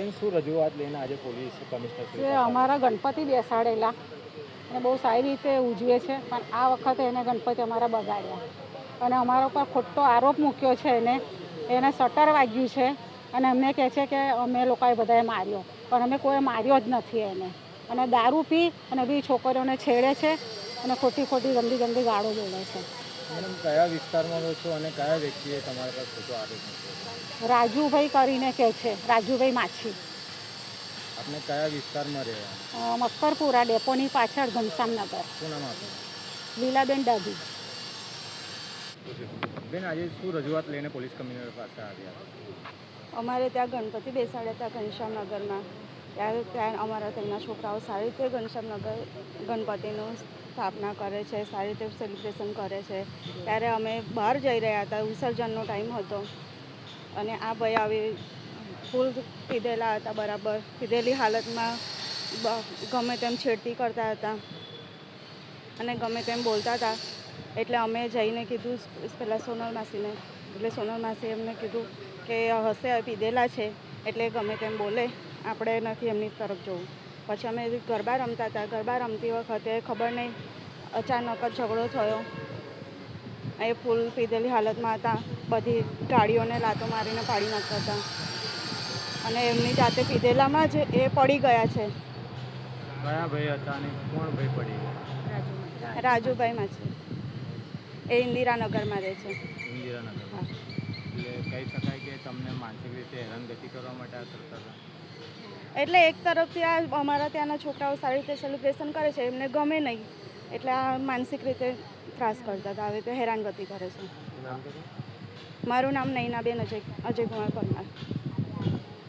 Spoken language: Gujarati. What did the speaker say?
બેન, શું રજૂઆત લઈને આજે પોલીસ કમિશનર અમારા ગણપતિ બેસાડેલા અને બહુ સારી રીતે ઉજવે છે, પણ આ વખતે એને ગણપતિ અમારા બગાડ્યા. અને અમારા ઉપર ખોટો આરોપ મૂક્યો છે એને. એને સટર વાગ્યું છે અને અમને કહે છે કે અમે લોકોએ બધાએ માર્યો, પણ અમે કોઈ માર્યો જ નથી એને. અને દારૂ પી અને બી છોકરીઓને છેડે છે અને ખોટી ખોટી ગંદી ગંદી ગાળો બોલે છે. મેડમ કયા વિસ્તારમાં રહો છો અને કયા વ્યક્તિએ તમારા પર ખોટો આરોપ મૂક્યો રાજુભાઈ કરીને કહે છે રાજુભાઈ માછી. આપને કયા વિસ્તારમાં રહ્યા અ, મક્કરપુરા ડેપોની પાછળ ઘનશ્યામનગર શું નામ આપનું? લીલાબેન ડાભી. બેન આજે શું રજૂઆત લઈને પોલીસ કમિશનર પાસે આવ્યા? અમારે ત્યાં ગણપતિ બેસાડ્યા હતા ઘનશ્યામનગરમાં ત્યારે ત્યાં અમારા ત્યાંના છોકરાઓ સારી રીતે ઘનશ્યામનગર ગણપતિનું સ્થાપના કરે છે, સારી રીતે સેલિબ્રેશન કરે છે. ત્યારે અમે બહાર જઈ રહ્યા હતા, વિસર્જનનો ટાઈમ હતો. અને આ ભાઈ આવી ફૂલ પીધેલા હતા બરાબર. પીધેલી હાલતમાં ગમે તેમ છેડતી કરતા હતા. અને ગમે તેમ બોલતા હતા. એટલે અમે જઈને કીધું પહેલાં સોનલ માસીને. એટલે સોનલ માસી એમને કીધું કે હશે, પીધેલા છે. એટલે ગમે તેમ બોલે. આપણે નથી એમની તરફ જવું. પછી અમે ગરબા રમતા હતા. ગરબા રમતી વખતે ખબર નહીં અચાનક જ ઝઘડો થયો. એ ફૂલ પીધેલી હાલતમાં હતા. બધી ગાડીઓને લાતો મારીને પાડી નાખતા હતા. અને એમની જાતે પીધેલામાં જ એ પડી ગયા છે. કયા ભાઈ હતા અને કોણ ભાઈ પડી ગયા? રાજુભાઈમાં છે. એ ઇન્દિરાનગરમાં રહે છે. ઇન્દિરાનગર એટલે કહી શકાય કે તમને માનસિક રીતે હેરાનગતિ કરવા માટે આ કરતા હતા? એટલે એક તરફથી આ અમારા ત્યાંના છોકરાઓ સારી રીતે સેલિબ્રેશન કરે છે એમને ગમે નહીં. એટલે આ માનસિક રીતે ત્રાસ કરતા હતા આવી રીતે હેરાનગતિ કરે છે. મારું નામ નૈનાબેન અજય અજય કુમાર પરમાર.